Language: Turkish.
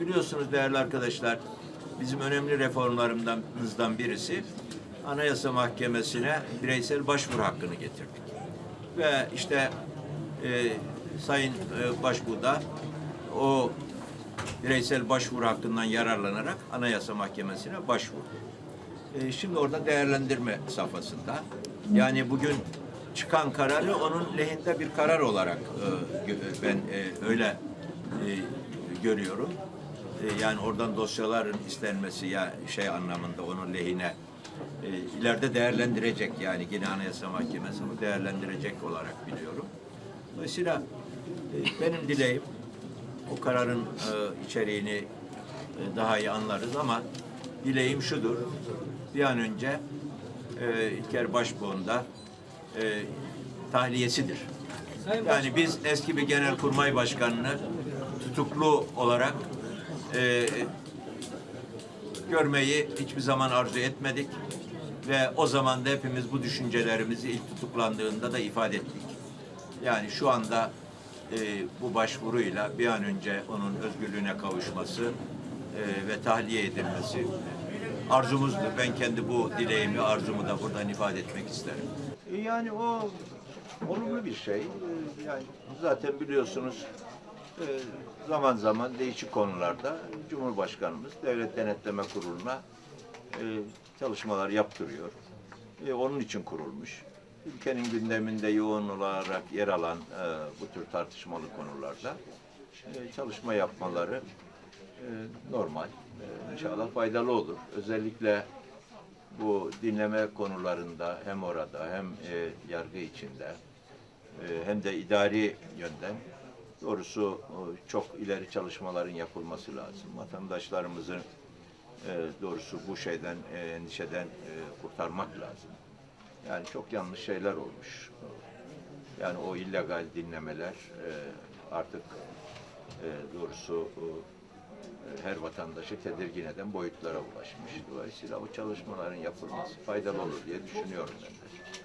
biliyorsunuz değerli arkadaşlar, bizim önemli reformlarımızdan birisi Anayasa Mahkemesi'ne bireysel başvuru hakkını getirdik. Ve işte e, Sayın e, Başbuğ da o bireysel başvuru hakkından yararlanarak Anayasa Mahkemesi'ne başvurdu. E, şimdi orada değerlendirme safhasında. Yani bugün çıkan kararı onun lehinde bir karar olarak e, ben e, öyle e, görüyorum. E, yani oradan dosyaların istenmesi ya şey anlamında onun lehine e, ileride değerlendirecek yani yine Anayasa Mahkemesi bu değerlendirecek olarak biliyorum. Dolayısıyla e, benim dileğim o kararın e, içeriğini e, daha iyi anlarız ama dileğim şudur. Bir an önce e, İlker Başbuğ'un e, tahliyesidir. Yani biz eski bir genelkurmay başkanını tutuklu olarak e, görmeyi hiçbir zaman arzu etmedik ve o zaman da hepimiz bu düşüncelerimizi ilk tutuklandığında da ifade ettik. Yani şu anda e, bu başvuruyla bir an önce onun özgürlüğüne kavuşması e, ve tahliye edilmesi arzumuzdur. Ben kendi bu dileğimi, arzumu da buradan ifade etmek isterim. Yani o olumlu bir şey. Ee, Yani zaten biliyorsunuz e, zaman zaman değişik konularda Cumhurbaşkanımız Devlet Denetleme Kurulu'na e, çalışmalar yaptırıyor. E, Onun için kurulmuş. Ülkenin gündeminde yoğun olarak yer alan e, bu tür tartışmalı konularda çalışma yapmaları normal. İnşallah faydalı olur. Özellikle bu dinleme konularında hem orada hem yargı içinde hem de idari yönden doğrusu e, çok ileri çalışmaların yapılması lazım. Vatandaşlarımızı e, doğrusu bu şeyden, e, endişeden kurtarmak lazım. Yani çok yanlış şeyler olmuş. Yani o illegal dinlemeler artık doğrusu her vatandaşı tedirgin eden boyutlara ulaşmış. Dolayısıyla o çalışmaların yapılması faydalı olur diye düşünüyorum ben de.